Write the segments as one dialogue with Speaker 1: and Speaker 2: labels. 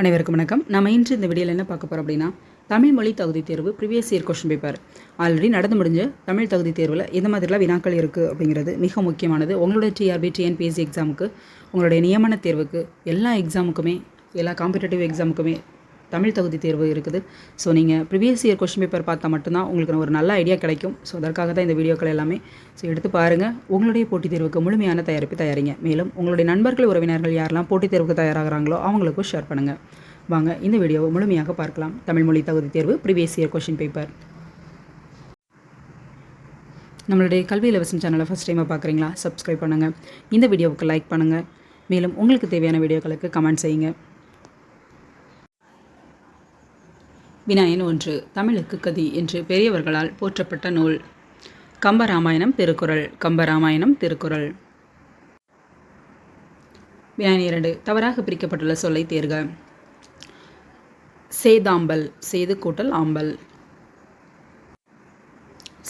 Speaker 1: அனைவருக்கும் வணக்கம். நம்ம இன்று இந்த வீடியோவில் என்ன பார்க்க போகிறோம் அப்படின்னா தமிழ் மொழி தகுதி தேர்வு previous year question paper already நடந்து முடிஞ்ச தமிழ் தகுதி தேர்வில் எந்த மாதிரிலாம் வினாக்கள் இருக்குது அப்படிங்கிறது மிக முக்கியமானது. உங்களுடைய டிஆர்பி டிஎன்பிஎஸ்சி எக்ஸாமுக்கு உங்களுடைய நியமன தேர்வுக்கு எல்லா எக்ஸாமுக்குமே எல்லா காம்படிட்டிவ் எக்ஸாமுக்குமே தமிழ் தகுதி தேர்வு இருக்குது. ஸோ நீங்கள் ப்ரிவியஸ் இயர் கொஷின் பேப்பர் பார்த்தா மட்டும்தான் உங்களுக்கு ஒரு நல்ல ஐடியா கிடைக்கும். ஸோ அதற்காக தான் இந்த வீடியோக்கள் எல்லாமே ஸோ எடுத்து பாருங்கள் உங்களுடைய போட்டித் தேர்வுக்கு முழுமையான தயாரிப்பு தயாரிங்க. மேலும் உங்களுடைய நண்பர்கள் உறவினர்கள் யாரெல்லாம் போட்டித் தேர்வுக்கு தயாராகிறாங்களோ அவங்களுக்கும் ஷேர் பண்ணுங்கள் வாங்க இந்த வீடியோவை முழுமையாக பார்க்கலாம். தமிழ் மொழி தகுதி தேர்வு ப்ரிவியஸ் இயர் கொஷின் பேப்பர் நம்மளுடைய கல்வி இலவசம் சேனலை ஃபஸ்ட் டைமாக பார்க்குறீங்களா? சப்ஸ்கிரைப் பண்ணுங்கள் இந்த வீடியோவுக்கு லைக் பண்ணுங்கள் மேலும் உங்களுக்கு தேவையான வீடியோக்களுக்கு கமெண்ட் செய்யுங்க. வினாயன் ஒன்று தமிழுக்கு கதி என்று பெரியவர்களால் போற்றப்பட்ட நூல். கம்பராமாயணம் திருக்குறள் கம்பராமாயணம் திருக்குறள். வினாயன் இரண்டு தவறாக பிரிக்கப்பட்டுள்ள சொல்லை தேர்க. சேதாம்பல் சேது கூட்டல் ஆம்பல்.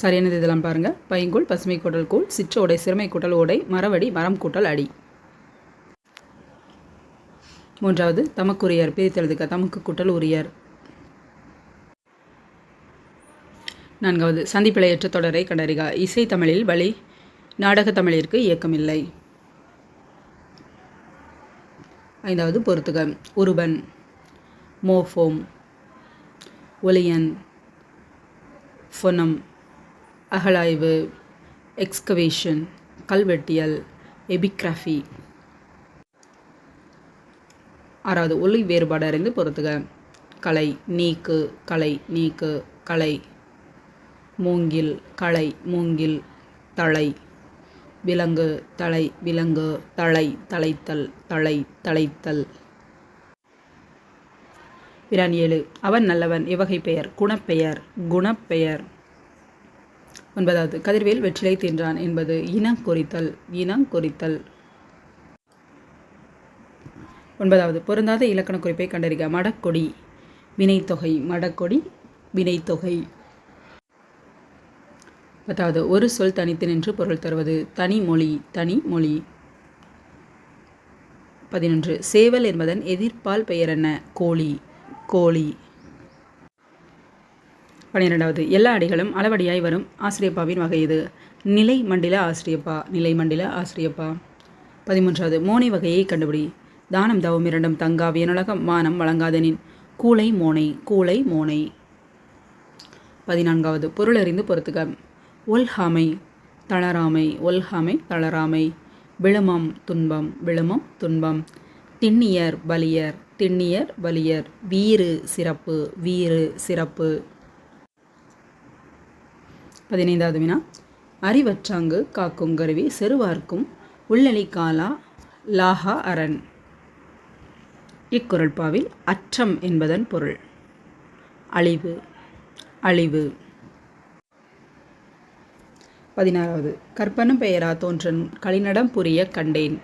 Speaker 1: சரியானது இதெல்லாம் பாருங்கள் பைங்குள் பசுமை கூட்டல் கூழ் சிற்றோடை சிறுமை கூட்டல் ஓடை மரவடி மரம் கூட்டல் அடி. மூன்றாவது தமக்குரியர் பிரித்தெழுதுக தமக்கு கூட்டல் உரியர். நான்காவது சந்திப்பிழையற்ற தொடரை கண்டறிக. இசை தமிழில் வழி நாடக தமிழிற்கு இயக்கமில்லை. ஐந்தாவது பொருத்துக உருபன் மோஃபோம் ஒலியன் ஃபொனம் அகழாய்வு எக்ஸ்கவேஷன் கல்வெட்டியல் எபிக்ராஃபி. ஆறாவது ஒலி வேறுபாடு அறிந்து பொறுத்துக. கலை நீக்கு கலை நீக்கு கலை. மூங்கில் களை மூங்கில் தழை. விலங்கு தலை விலங்கு தழை தழைத்தல் தழை தழைத்தல். பிரான் ஏழு. அவன் நல்லவன் இவ்வகை பெயர் குணப்பெயர் குணப்பெயர். ஒன்பதாவது. கதிர்வேல் வெற்றிலை தின்றான் என்பது இனம் குறித்தல் இனம் குறித்தல். ஒன்பதாவது. பொருந்தாத இலக்கண குறிப்பை கண்டறிக. மடக்கொடி வினைத்தொகை மடக்கொடி வினைத்தொகை. பத்தாவது ஒரு சொல் தனித்து நின்று பொருள் தருவது. தனி மொழி தனி மொழி. பதினொன்று. சேவல் என்பதன் எதிர்ப்பால் பெயர் என்ன? கோழி கோழி. பன்னிரெண்டாவது எல்லா அடிகளும் அளவடியாய் வரும் ஆசிரியப்பாவின் வகை இது. நிலை மண்டில ஆசிரியப்பா நிலை மண்டில ஆசிரியப்பா. பதிமூன்றாவது. மோனை வகையை கண்டுபிடி. தானம் தவம் இரண்டும் தங்கா வியனுலகம் மானம் வழங்காதனின் கூளை மோனை கூளை மோனை. பதினான்காவது. பொருளறிந்து பொறுத்துக. ஒல்ஹாமை தளராமை ஒல்ஹாமை தளராமை. விழுமம் துன்பம் விழுமம் துன்பம். திண்ணியர் பலியர் திண்ணியர் பலியர் வீறு சிறப்பு வீறு சிறப்பு. பதினைந்தாவது வினா. அறிவற்றாங்கு காக்கும் கருவி செருவார்க்கும் உள்ளலி காலா லாஹா அரண். இக்குரல்பாவில் அச்சம் என்பதன் பொருள். அழிவு அழிவு. பதினாறாவது. கற்பனும் பெயரா தோன்றன் கலிநடம் புரிய கண்டேன்.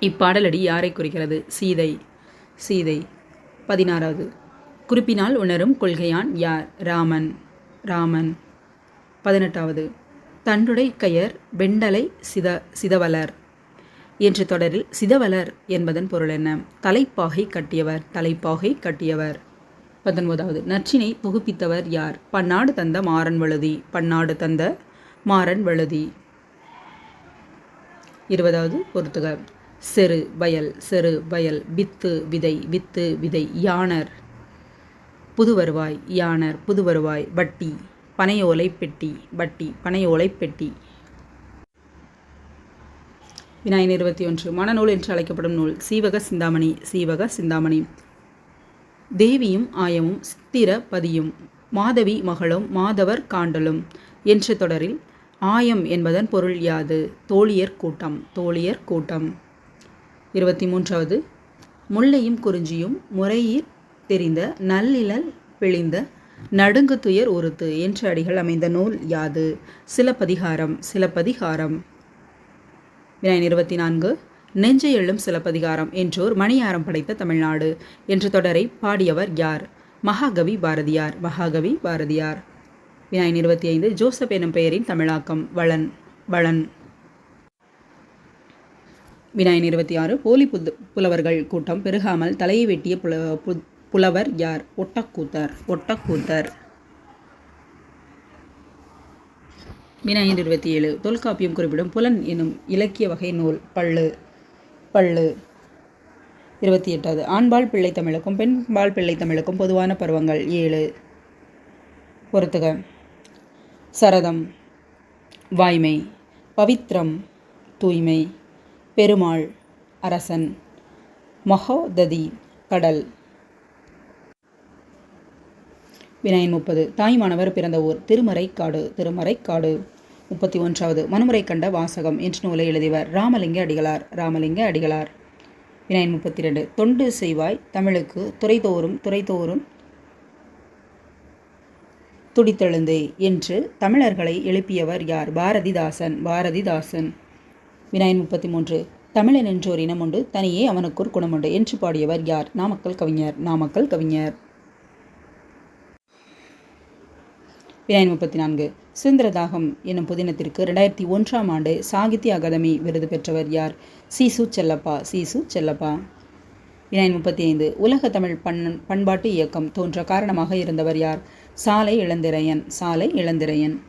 Speaker 1: இப்பாடலடி யாரை குறிக்கிறது? சீதை. சீதை. பதினாறாவது. குறிப்பினால் உணரும் கொள்கையான் யார்? ராமன். ராமன். பதினெட்டாவது. தண்டுடை கயர் வெண்டலை சித சிதவலர். என்ற தொடரில் சிதவலர் என்பதன் பொருள் என்ன? தலைப்பாகை கட்டியவர் தலைப்பாகை கட்டியவர். பத்தொன்பதாவது. நற்றினை புகுப்பித்தவர் யார்? பன்னாடு தந்த மாறன் வழுதி பன்னாடு தந்த மாறன் வழுதி. இருபதாவது பொறுத்துக செரு வயல் செரு வயல் வித்து விதை வித்து விதை யானர். புது வருவாய் யானர் புது வருவாய் வட்டி பனையோலை பெட்டி வட்டி பனையோலை பெட்டி. விநாயகர் இருபத்தி ஒன்று மனநூல் என்று அழைக்கப்படும் நூல். சீவக சிந்தாமணி சீவக சிந்தாமணி. தேவியும் ஆயமும் சித்திர பதியும் மாதவி மகளும் மாதவர் காண்டலும். என்ற தொடரில் ஆயம் என்பதன் பொருள் யாது? தோழியர் கூட்டம் தோழியர் கூட்டம். இருபத்தி மூன்றாவது முல்லையும் குறிஞ்சியும் முறையீர் தெரிந்த நல்லிழல் பிழிந்த நடுங்கு துயர் உறுத்து என்ற அடிகள் அமைந்த நூல் யாது? சிலப்பதிகாரம் சிலப்பதிகாரம். வினாயின் இருபத்தி நான்கு நெஞ்சை எழும் சிலப்பதிகாரம் என்றோர் மணியாரம் படைத்த தமிழ்நாடு என்ற தொடரை பாடியவர் யார்? மகாகவி பாரதியார் மகாகவி பாரதியார். வினாயன் இருபத்தி ஐந்து ஜோசப் எனும் பெயரின் தமிழாக்கம் வளன் வளன். வினாயின் இருபத்தி ஆறு போலி புது புலவர்கள் கூட்டம் பெருகாமல் தலையை வெட்டிய புல புலவர் யார்? ஒட்டக்கூத்தர் ஒட்டக்கூத்தர். வினாயின் இருபத்தி ஏழு தொல்காப்பியம் குறிப்பிடும் புலன் எனும் இலக்கிய வகை நூல் பள்ளு பள்ளு இருபத்தி எட்டாவது ஆண்பால் பிள்ளை தமிழுக்கும் பெண்பால் பிள்ளை தமிழுக்கும் பொதுவான பருவங்கள் ஏழு. பொறுத்துக. சரதம் வாய்மை பவித்ரம் தூய்மை பெருமாள் அரசன் மகோததி கடல். வினாயின் முப்பது. தாய்மானவர் பிறந்த ஊர் திருமறைக்காடு திருமறைக்காடு. முப்பத்தி ஒன்றாவது. மனுமுறை கண்ட வாசகம் என்ற நூலை எழுதியவர் ராமலிங்க அடிகளார் ராமலிங்க அடிகளார். வினாயின் முப்பத்தி ரெண்டு தொண்டு செய்வாய் தமிழுக்கு துறைதோறும் துறைதோறும் துடித்தெழுந்து என்று தமிழர்களை எழுப்பியவர் யார்? பாரதிதாசன் பாரதிதாசன். வினாயின் முப்பத்தி மூன்று தமிழன் என்றோர் இனம் உண்டு தனியே அவனுக்கொரு குணமுண்டு என்று பாடியவர் யார்? நாமக்கல் கவிஞர் நாமக்கல் கவிஞர். வினாயின் முப்பத்தி நான்கு சுதந்திரதாகம் என்னும் புதினத்திற்கு ரெண்டாயிரத்தி ஒன்றாம் ஆண்டு சாகித்ய அகாதமி விருது பெற்றவர் யார்? சீசு செல்லப்பா சீசு செல்லப்பா. வினாயின் முப்பத்தி ஐந்து உலக தமிழ் பண் பண்பாட்டு இயக்கம் தோன்ற காரணமாக இருந்தவர் யார்? சாலை இளந்திரையன் சாலை இளந்திரையன்.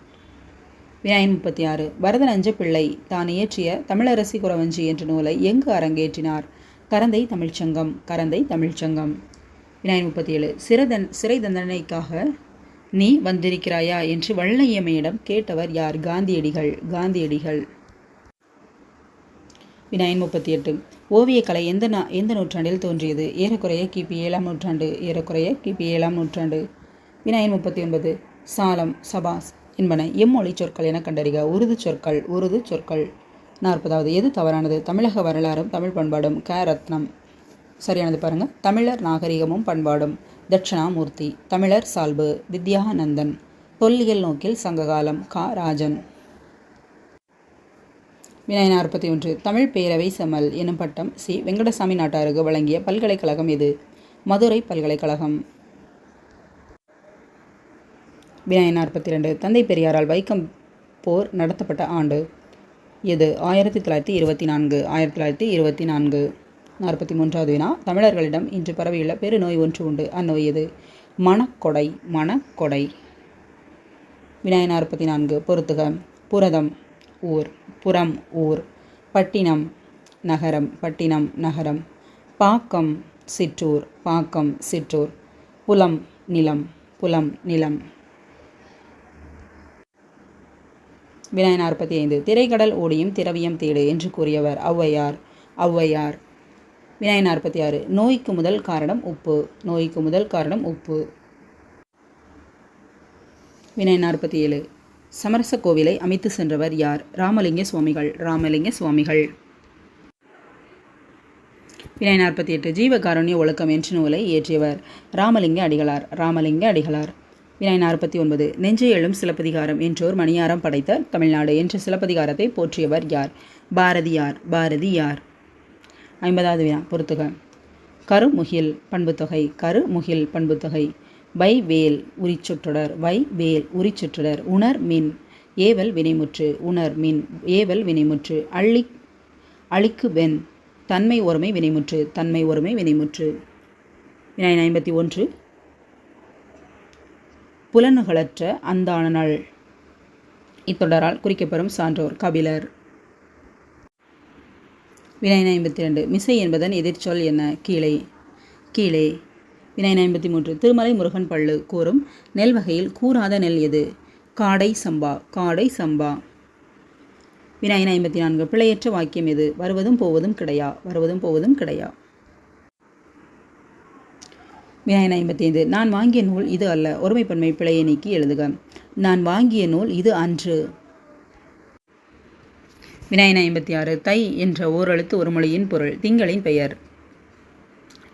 Speaker 1: வினாயின் முப்பத்தி ஆறு. வரதன் பிள்ளை தான் இயற்றிய தமிழரசி குறவஞ்சி என்ற நூலை எங்கு அரங்கேற்றினார்? கரந்தை தமிழ்ச்சங்கம் கரந்தை தமிழ்ச்சங்கம். வினாயின் முப்பத்தி ஏழு. சிறதன் சிறை தண்டனைக்காக நீ வந்திருக்கிறாயா என்று வள்ளையம்மையிடம் கேட்டவர் யார்? காந்தியடிகள் காந்தியடிகள். வினாயின் முப்பத்தி எட்டு. ஓவியக்கலை எந்த நா எந்த நூற்றாண்டில் தோன்றியது? ஏறக்குறைய கிபி ஏழாம் நூற்றாண்டு ஏறக்குறைய கிபி ஏழாம் நூற்றாண்டு. வினாயின் முப்பத்தி ஒன்பது சாலம் சபாஸ் என்பன எம்மொழி சொற்கள் என கண்டறிக. உருது சொற்கள் உருது சொற்கள். நாற்பதாவது எது தவறானது? தமிழக வரலாறும் தமிழ் பண்பாடும் க ரத்னம். சரியானது பாருங்க. தமிழர் நாகரிகமும் பண்பாடும். தட்சிணாமூர்த்தி தமிழர் சால்பு வித்யானந்தன். தொல்லியல் நோக்கில் சங்ககாலம் கா ராஜன். வினாய் நாற்பத்தி ஒன்று தமிழ் பேரவை செமல் எனும் பட்டம் சி. வெங்கடசாமி நாட்டாருக்கு வழங்கிய பல்கலைக்கழகம் எது? மதுரை பல்கலைக்கழகம். வினாய் நாற்பத்தி ரெண்டு தந்தை பெரியாரால் வைக்கம் போர் நடத்தப்பட்ட ஆண்டு எது? ஆயிரத்தி தொள்ளாயிரத்தி இருபத்தி நான்கு ஆயிரத்தி தொள்ளாயிரத்தி இருபத்தி நான்கு. நாற்பத்தி மூன்றாவது வினா. தமிழர்களிடம் இன்று பரவியுள்ள பெருநோய் ஒன்று உண்டு. அந்நோய் எது? மனக்கொடை மனக்கொடை வினாய் நாற்பத்தி நான்கு பொருத்துக. புரதம் ஊர். புறம் ஊர். பட்டினம் நகரம். பட்டினம் நகரம். பாக்கம் சிற்றூர். பாக்கம் சிற்றூர். புலம் நிலம். புலம் நிலம். வினாய் நாற்பத்தி ஐந்து. திரைக்கடல் ஓடியும் திரவியம் தேடு என்று கூறியவர் ஔவையார். ஔவையார். வினாய் நாற்பத்தி ஆறு. நோய்க்கு முதல் காரணம் உப்பு. நோய்க்கு முதல் காரணம் உப்பு. வினாய் நாற்பத்தி ஏழு. சமரச கோவிலை அமைத்து சென்றவர் யார்? ராமலிங்க சுவாமிகள். ராமலிங்க சுவாமிகள். வினாய் நாற்பத்தி எட்டு. ஜீவகாருண்ய ஒழுக்கம் என்ற நூலை இயற்றியவர் ராமலிங்க அடிகளார். ராமலிங்க அடிகளார். வினாய் நாற்பத்தி ஒன்பது நெஞ்சை எழும் சிலப்பதிகாரம் என்றோர் மணியாரம் படைத்த தமிழ்நாடு என்ற சிலப்பதிகாரத்தை போற்றியவர் யார்? பாரதியார் பாரதியார். ஐம்பதாவது வினா பொறுத்துக. கருமுகில் பண்புத்தொகை கருமுகில் பண்புத்தொகை. வை வேல் உரிச்சொற்றொடர் வை வேல் உரிச்சொற்றொடர் உணர் மின். ஏவல் வினைமுற்று உணர் மின். ஏவல் வினைமுற்று அள்ளி அழிக்கு வெண். தன்மை ஒருமை வினைமுற்று தன்மை ஒருமை வினைமுற்று. வினாயின் ஐம்பத்தி ஒன்று புலனுகளற்ற நாள். இத்தொடரால் குறிக்கப்பெறும் சான்றோர் கபிலர். வினாயின் ஐம்பத்தி ரெண்டு மிசை என்பதன் எதிர்ச்சொல் என்ன? கீழே. கீழே. வினாயின் ஐம்பத்தி மூன்று திருமலை முருகன் பள்ளு கூறும் நெல் வகையில் கூறாத நெல் எது? காடை சம்பா காடை சம்பா. வினாயின் ஐம்பத்தி நான்கு பிழையற்ற வாக்கியம் எது? வருவதும் போவதும் கிடையா? வருவதும் போவதும் கிடையா? வினாயின் ஐம்பத்தி ஐந்து நான் வாங்கிய நூல் இது அல்ல. ஒருமைப்பன்மை பிழையை நீக்கி எழுதுக. நான் வாங்கிய நூல் இது அன்று. வினாயின் ஐம்பத்தி ஆறு தை என்ற ஓரெழுத்து ஒரு மொழியின் பொருள். திங்களின் பெயர்.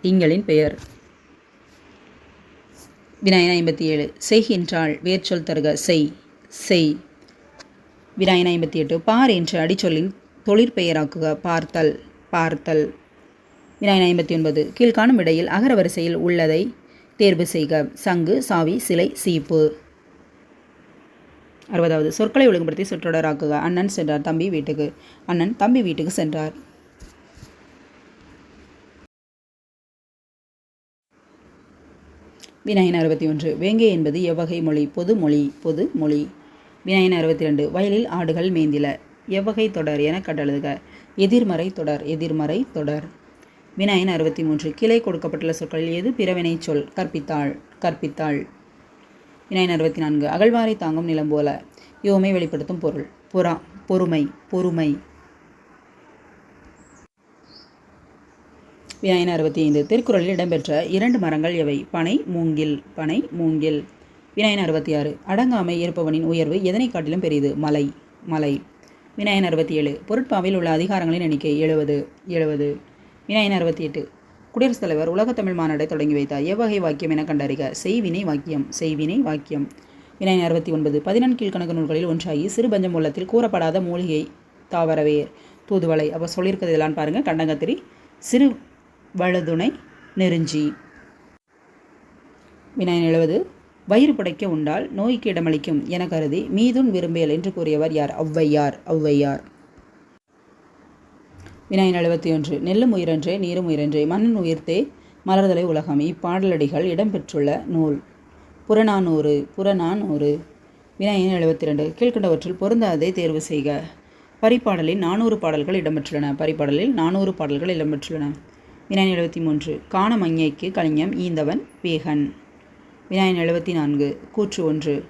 Speaker 1: திங்களின் பெயர். வினாயின் ஐம்பத்தி ஏழு செய்கின்றாள் வேர்ச்சொல் தருக. செய். செய். வினாயின் ஐம்பத்தி எட்டு பார் என்ற அடிச்சொல்லின் தொழிற்பெயராக்குக. பார்த்தல். பார்த்தல். வினாயின் ஐம்பத்தி ஒன்பது. கீழ்காணும் இடையில் அகரவரிசையில் உள்ளதை தேர்வு செய்க. சங்கு சாவி சிலை சீப்பு. அறுபதாவது. சொற்களை ஒழுங்குபடுத்தி சொற்றொடராக்குக அண்ணன் சென்றார் தம்பி வீட்டுக்கு. அண்ணன் தம்பி வீட்டுக்கு சென்றார். வினாயின் அறுபத்தி ஒன்று. வேங்கை என்பது எவ்வகை மொழி? பொது மொழி. பொது மொழி. வினாயின் அறுபத்தி ரெண்டு. வயலில் ஆடுகள் மேந்தில. எவ்வகை தொடர் என கட்டழுதுக எதிர்மறை தொடர். எதிர்மறை தொடர். வினாயின் அறுபத்தி மூன்று. கிளை கொடுக்கப்பட்டுள்ள சொற்களில் எது பிறவினை சொல்? கற்பித்தாள் கற்பித்தாள். வினாயின் அறுபத்தி நான்கு. அகழ்வாரை தாங்கும் நிலம் போல. யோமை வெளிப்படுத்தும் பொருள். புறா பொறுமை பொறுமை. வினாயின் அறுபத்தி ஐந்து. திருக்குறளில் இடம்பெற்ற இரண்டு மரங்கள் எவை? பனை மூங்கில். பனை மூங்கில். வினாயின் அறுபத்தி ஆறு. அடங்காமை இருப்பவனின் உயர்வு எதனை காட்டிலும் பெரியது மலை மலை. வினாயின் அறுபத்தி ஏழு. பொருட்பாவில் உள்ள அதிகாரங்களின் எண்ணிக்கை எழுபது எழுபது. வினாயின் அறுபத்தி எட்டு. குடியரசுத் தலைவர் உலகத் தமிழ் மாநாட்டை தொடங்கி வைத்தார். எவ்வகை வாக்கியம் என கண்டறிக. செய்வினை வாக்கியம் செய்வினை வாக்கியம். வினாயின் அறுபத்தி ஒன்பது. பதினெண் கீழ்கணக்கு நூல்களில் ஒன்றாகி சிறு பஞ்ச கூறப்படாத மூலிகை தாவரவேர் தூதுவளை. அப்போ சொல்லியிருக்கிறது இதெல்லாம் பாருங்கள் கண்டங்கத்திரி சிறு வழுதுணை நெருஞ்சி. வினாயின் எழுவது வயிறு புடைக்க உண்டால் நோய்க்கு இடமளிக்கும் என கருதி மீதுன் விரும்பியல் என்று கூறியவர் யார்? ஔவையார். ஔவையார். வினாயின் எழுபத்தி ஒன்று நெல்லும் உயிரன்றே நீரும் உயிரன்றே மண்ணின் உயிர்த்தே மலர்தலை உலகம். இப்பாடலடிகள் இடம்பெற்றுள்ள நூல் புறநானூறு புறநானூறு. வினாயின் எழுபத்தி ரெண்டு கீழ்கண்டவற்றில் பொருந்தாததை தேர்வு செய்க. பரிப்பாடலில் நானூறு பாடல்கள் இடம்பெற்றுள்ளன. பரிப்பாடலில் நானூறு பாடல்கள் இடம்பெற்றுள்ளன. வினாயின் எழுபத்தி மூன்று காணமங்கைக்கு கலிங்கம் ஈந்தவன் வேகன். வினாயின் எழுபத்தி நான்கு கூற்று ஒன்று.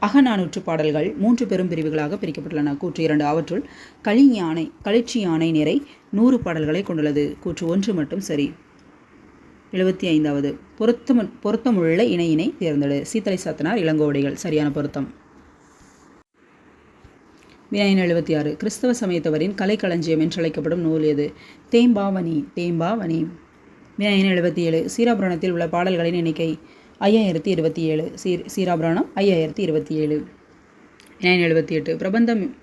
Speaker 1: அகநானூற்று பாடல்கள் மூன்று பெரும் பிரிவுகளாக பிரிக்கப்பட்டுள்ளன. கூற்று இரண்டு அவற்றுள் களி யானை களிச்சி யானை நிறை நூறு பாடல்களை கொண்டுள்ளது. கூற்று ஒன்று மட்டும் சரி. எழுபத்தி ஐந்தாவது. பொருத்தம் பொருத்தமுள்ள இணையினை தேர்ந்தெடு. சீத்தலை சாத்தனார் இளங்கோவடிகள். சரியான பொருத்தம். வினாயின் எழுபத்தி ஆறு. கிறிஸ்தவ சமயத்தவரின் கலைக்களஞ்சியம் என்றழைக்கப்படும் நூல் எது? தேம்பாவணி தேம்பாவணி. வினாயின் எழுபத்தி ஏழு. சீராபுரணத்தில் உள்ள பாடல்களின் எண்ணிக்கை ஐயாயிரத்தி இருபத்தி ஏழு. சீர் சீராபுராணம் ஐயாயிரத்தி இருபத்தி ஏழு. வினாயின் எழுபத்தி எட்டு. பிரபந்தம்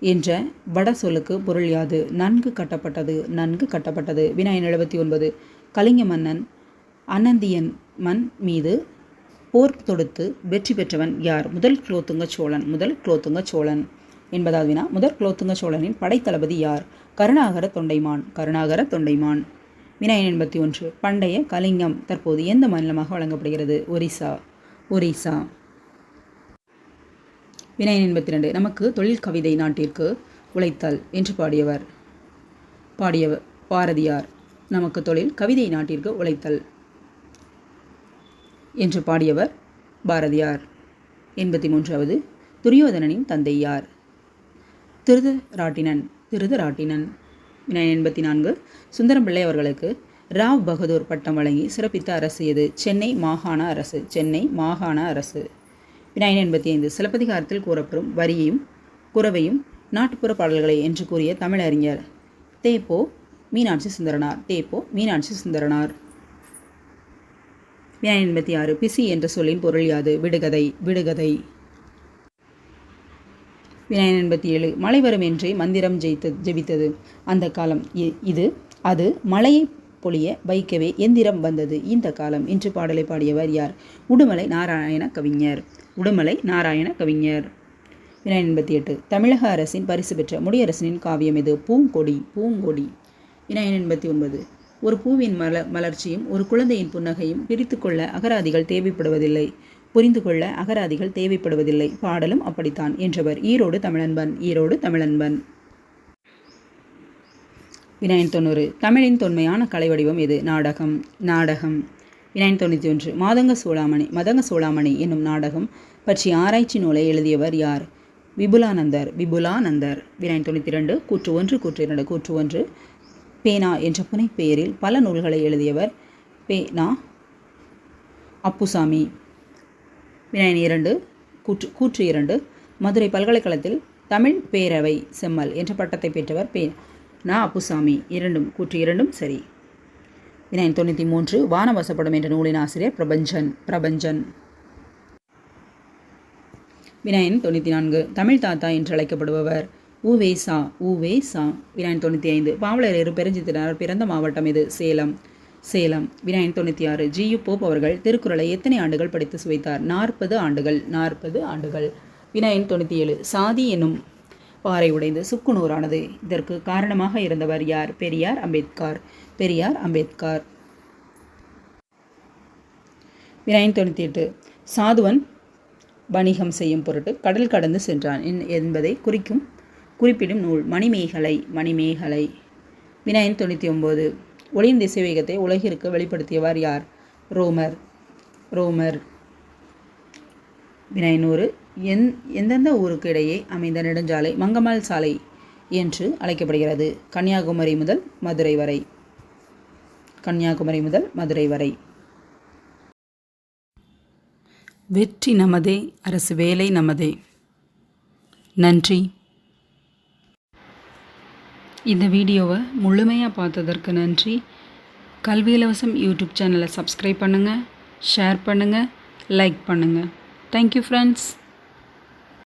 Speaker 1: என்ற வட சொல்லுக்கு பொருள் யாது? நன்கு கட்டப்பட்டது நன்கு கட்டப்பட்டது. வினாயின் எழுபத்தி ஒன்பது. கலிங்க மன்னன் அனந்தியன் மண் மீது போர் தொடுத்து வெற்றி பெற்றவன் யார்? முதல் குலோத்துங்க சோழன் முதல் குலோத்துங்க சோழன் என்பதாவது வினா முதல் குலோத்துங்க சோழனின் படைத்தளபதி யார்? கருணாகர தொண்டைமான் கருணாகர தொண்டைமான். வினாயன் எண்பத்தி ஒன்று. பண்டைய கலிங்கம் தற்போது எந்த மாநிலமாக வழங்கப்படுகிறது? ஒரிசா. ஒரிசா. வினாயன் எண்பத்தி ரெண்டு நமக்கு தொழில் கவிதை நாட்டிற்கு உழைத்தல் என்று பாடியவர். பாடியவர் பாரதியார். நமக்கு தொழில் கவிதை நாட்டிற்கு உழைத்தல் என்று பாடியவர் பாரதியார். எண்பத்தி மூன்றாவது. துரியோதனனின் தந்தை யார்? திருதராட்டினன். திருதராட்டினன். எண்பத்தி நான்கு. சுந்தரம் பிள்ளை அவர்களுக்கு ராவ் பகதூர் பட்டம் வழங்கி சிறப்பித்த அரசு எது? சென்னை மாகாண அரசு. சென்னை மாகாண அரசு. விநாயகன் எண்பத்தி ஐந்து. சிலப்பதிகாரத்தில் கூறப்படும் வரியையும் குறவையும் நாட்டுப்புற பாடல்களை என்று கூறிய தமிழறிஞர் தேப்போ மீனாட்சி சுந்தரனார். தேப்போ மீனாட்சி சுந்தரனார். விநாயகன் எண்பத்தி ஆறு. பிசி என்ற சொல்லின் பொருள் யாது? விடுகதை. விடுகதை. வினாயன் எண்பத்தி ஏழு மழை வரும் என்றே மந்திரம் ஜெயித்த ஜெபித்தது. அந்த காலம் இ- இது அது மழையை பொழிய வைக்கவே எந்திரம் வந்தது. இந்த காலம் என்று பாடலை பாடியவர் யார்? உடுமலை நாராயண கவிஞர். உடுமலை நாராயண கவிஞர். வினாயன் எண்பத்தி எட்டு தமிழக அரசின் பரிசு பெற்ற முடியரசனின் காவியம் இது பூங்கொடி பூங்கொடி. வினாயன் எண்பத்தி ஒன்பது ஒரு பூவின் மல மலர்ச்சியும் ஒரு குழந்தையின் புன்னகையும் பிரித்து கொள்ள அகராதிகள் தேவைப்படுவதில்லை. புரிந்து கொள்ள அகராதிகள் தேவைப்படுவதில்லை. பாடலும் அப்படித்தான். என்றவர் ஈரோடு தமிழன்பன் ஈரோடு தமிழன்பன். வினாயன் தொண்ணூறு. தமிழின் தொன்மையான கலை வடிவம் எது? நாடகம். நாடகம். வினாயன் தொண்ணூற்றி ஒன்று. மாதங்க சூளாமணி மதங்க சூளாமணி என்னும் நாடகம் பற்றி ஆராய்ச்சி நூலை எழுதியவர் யார்? விபுலானந்தர். விபுலானந்தர். வினாயன் தொண்ணூற்றி ரெண்டு கூற்று ஒன்று கூற்று இரண்டு கூற்று ஒன்று. பேனா என்ற புனைப்பெயரில் பல நூல்களை எழுதியவர் பேனா அப்புசாமி. வினாயன் இரண்டு கூற்று கூற்று இரண்டு மதுரை பல்கலைக்கழகத்தில் தமிழ் பேரவை செம்மல் என்ற பட்டத்தை பெற்றவர் பே நா. அப்புசாமி. இரண்டும் கூற்று இரண்டும் சரி. வினாயன் தொண்ணூற்றி மூன்று வானவசப்படும் என்ற நூலின் ஆசிரியர் பிரபஞ்சன் பிரபஞ்சன். வினாயன் தொண்ணூற்றி நான்கு தமிழ் தாத்தா என்று அழைக்கப்படுபவர் உவே சா சா வினாயன் தொண்ணூற்றி ஐந்து பாவலரேறு பெருஞ்சித்தினர் பிறந்த மாவட்டம் இது சேலம். சேலம் வினாயன் தொண்ணூற்றி ஆறு ஜியு போப் அவர்கள் திருக்குறளை எத்தனை ஆண்டுகள் படித்து சுவைத்தார்? நாற்பது ஆண்டுகள். நாற்பது ஆண்டுகள். வினாயன் தொண்ணூற்றி ஏழு சாதி என்னும் பாறை உடைந்து சுக்குநூறானது. இதற்கு காரணமாக இருந்தவர் யார்? பெரியார் அம்பேத்கர். பெரியார் அம்பேத்கர். விநாயகன் தொண்ணூற்றி எட்டு சாதுவன் வணிகம் செய்யும் பொருட்டு கடல் கடந்து சென்றான். என்- என்பதை குறிக்கும் குறிப்பிடும் நூல் மணிமேகலை மணிமேகலை. விநாயகன் தொண்ணூற்றி ஒம்பது ஒளியின் திசைவேகத்தை உலகிற்கு வெளிப்படுத்தியவர் யார்? ரோமர். ரோமர். வினைநூறு எந் எந்தெந்த ஊருக்கு இடையே அமைந்த நெடுஞ்சாலை மங்கம்மாள் சாலை என்று அழைக்கப்படுகிறது? கன்னியாகுமரி முதல் மதுரை வரை. கன்னியாகுமரி முதல் மதுரை வரை. வெற்றி நமதே அரசு வேலை நமதே. நன்றி. இந்த வீடியோவை முழுமையாக பார்த்ததற்கு நன்றி. கல்வி இலவசம் யூடியூப் சேனலை சப்ஸ்கிரைப் பண்ணுங்கள் ஷேர் பண்ணுங்கள் லைக் பண்ணுங்கள் தேங்க்யூ ஃப்ரெண்ட்ஸ்